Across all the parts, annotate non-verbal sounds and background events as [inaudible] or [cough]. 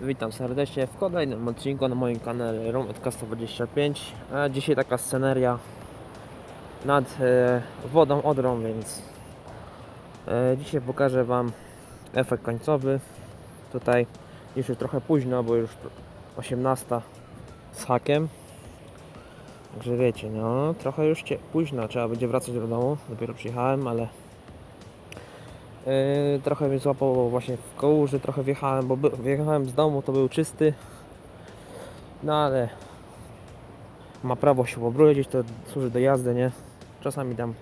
Witam serdecznie w kolejnym odcinku na moim kanale Rometka125 A dzisiaj taka sceneria nad e, wodą Odrą, więc e, dzisiaj pokażę Wam efekt końcowy. Tutaj już jest trochę późno, bo już 18 z hakiem. Także wiecie, no trochę już późno, trzeba będzie wracać do domu. Dopiero przyjechałem, ale Yy, trochę mnie złapało właśnie w koło, że trochę wjechałem, bo wjechałem z domu, to był czysty. No ale ma prawo się pobrudzić, to służy do jazdy, nie? Czasami tam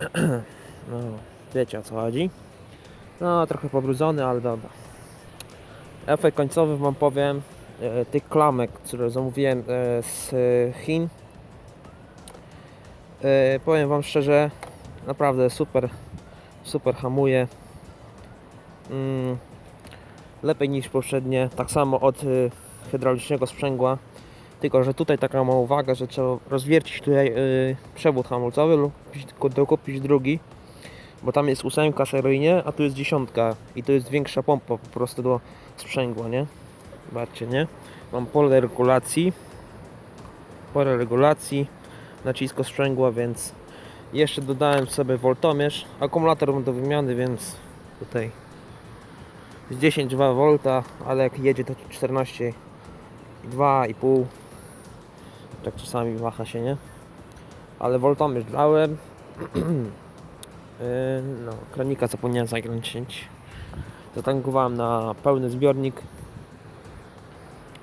[clears throat] no, wiecie o co chodzi. No, trochę pobrudzony, ale dobra. Efekt końcowy wam powiem e, tych klamek, które zamówiłem e, z Chin. Powiem wam szczerze, naprawdę super super hamuje. Mm, lepiej niż poprzednie tak samo od y, hydraulicznego sprzęgła. Tylko że tutaj taka ma uwaga że trzeba rozwiercić tutaj y, przewód hamulcowy lub kupić- dokupić drugi bo tam jest ósemka seryjnie a tu jest dziesiątka i to jest większa pompa po prostu do sprzęgła nie? Zobaczcie nie? Mam pole regulacji pole regulacji nacisko sprzęgła więc jeszcze dodałem sobie voltomierz. Akumulator mam do wymiany, więc tutaj z 10,2 V, ale jak jedzie to 14,2,5 tak czasami waha się, nie? Ale voltomierz dałem. [clears throat] Yy, no, kranika zapomniałem zakręcić. Zatankowałem na pełny zbiornik.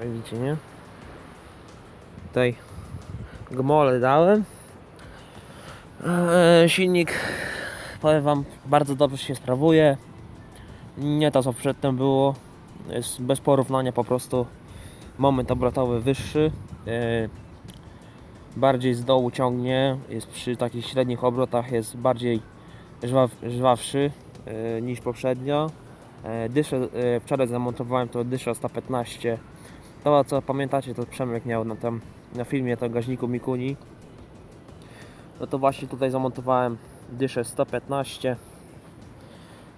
Widzicie, nie? Tutaj gmole dałem. Eee, silnik, powiem Wam, bardzo dobrze się sprawuje. Nie to co przedtem było. Jest bez porównania po prostu moment obrotowy wyższy. Eee, bardziej z dołu ciągnie. Jest przy takich średnich obrotach jest bardziej żwaw, żwawszy eee, niż poprzednio. Dyszę, wczoraj zamontowałem to dysza 115. To co pamiętacie to Przemek miał na, tam, na filmie to gaźniku Mikuni no to właśnie tutaj zamontowałem dyszę 115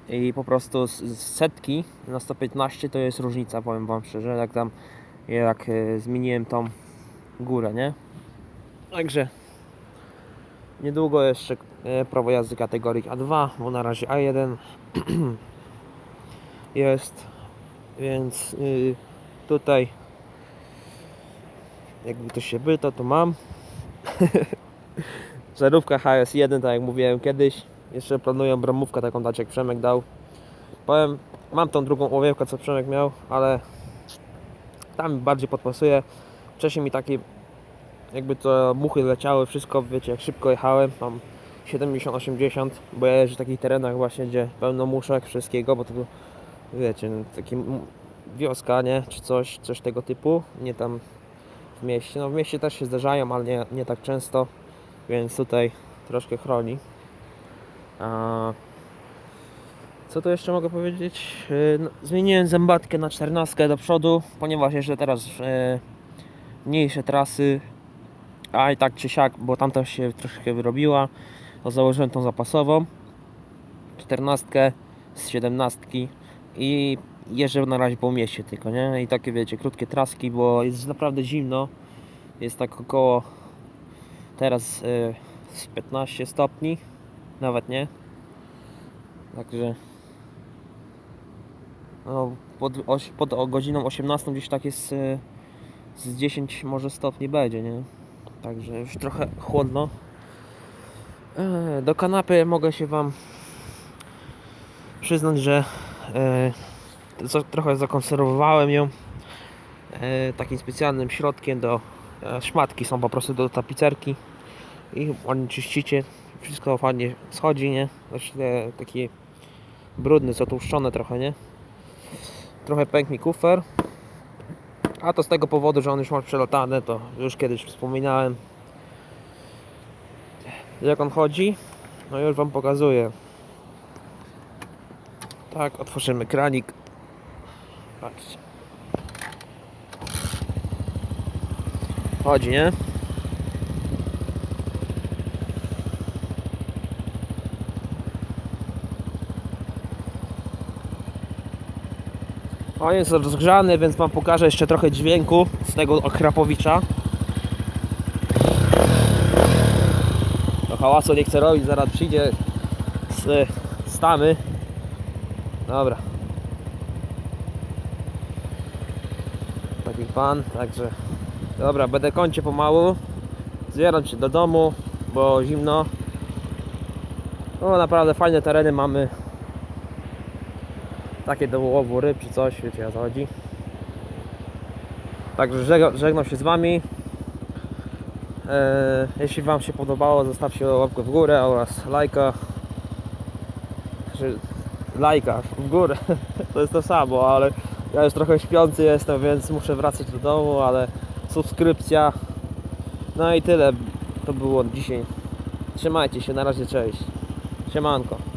i po prostu z, setki na 115 to jest różnica, powiem wam szczerze, jak tam jak e, zmieniłem tą górę, nie? Także niedługo jeszcze e, prawo jazdy kategorii A2, bo na razie A1 [clears throat] jest, więc y, tutaj jakby to się byto, to mam [laughs] Żarówka HS1, tak jak mówiłem kiedyś. Jeszcze planuję bramówkę taką dać jak Przemek dał. Powiem, mam tą drugą owiewkę co Przemek miał, ale tam bardziej podpasuje. Wcześniej mi takie jakby to muchy leciały, wszystko wiecie jak szybko jechałem. Mam 70-80, bo ja jeżdżę w takich terenach właśnie, gdzie pełno muszek, wszystkiego, bo to wiecie, no, taki wioska, nie? Czy coś, coś tego typu. Nie tam w mieście. No w mieście też się zdarzają, ale nie, nie tak często więc tutaj troszkę chroni. Co tu jeszcze mogę powiedzieć? Yy, No, zmieniłem zębatkę na 14 do przodu, ponieważ jeszcze teraz e, mniejsze trasy, a i tak czy siak, bo tamta się troszkę wyrobiła, to założyłem tą zapasową 14 z 17 i jeżdżę na razie po mieście tylko, nie? I takie wiecie, krótkie traski, bo jest naprawdę zimno. Jest tak około teraz y, z 15 stopni, nawet nie. Także no, pod, oś, pod godziną 18 gdzieś tak jest y, z 10 może stopni będzie, nie? Także już trochę chłodno. E, do kanapy mogę się Wam przyznać, że e, trochę zakonserwowałem ją e, takim specjalnym środkiem do szmatki są po prostu do tapicerki i ładnie czyścicie. Wszystko fajnie schodzi, nie? Znaczy te, takie brudne, zatłuszczone trochę, nie? Trochę pękł mi kufer. A to z tego powodu, że on już ma przelotane, to już kiedyś wspominałem jak on chodzi. No już wam pokazuję. Tak, otworzymy kranik. Patrzcie chodzi, nie? On jest rozgrzany, więc wam pokażę jeszcze trochę dźwięku z tego Okrapowicza. To hałasu nie chcę robić, zaraz przyjdzie z, z tamy. Dobra. Taki pan, także dobra, będę kończył pomału. Zbieram się do domu, bo zimno. No naprawdę fajne tereny mamy. Takie do łowu ryb czy coś, wiecie o co chodzi. Także żeg- żegnam się z wami. Eee, jeśli wam się podobało, zostawcie łapkę w górę oraz lajka. Lajka w górę. [laughs] To jest to samo, ale ja już trochę śpiący jestem, więc muszę wracać do domu, ale subskrypcja. No i tyle. To było dzisiaj. Trzymajcie się, na razie, cześć. Siemanko.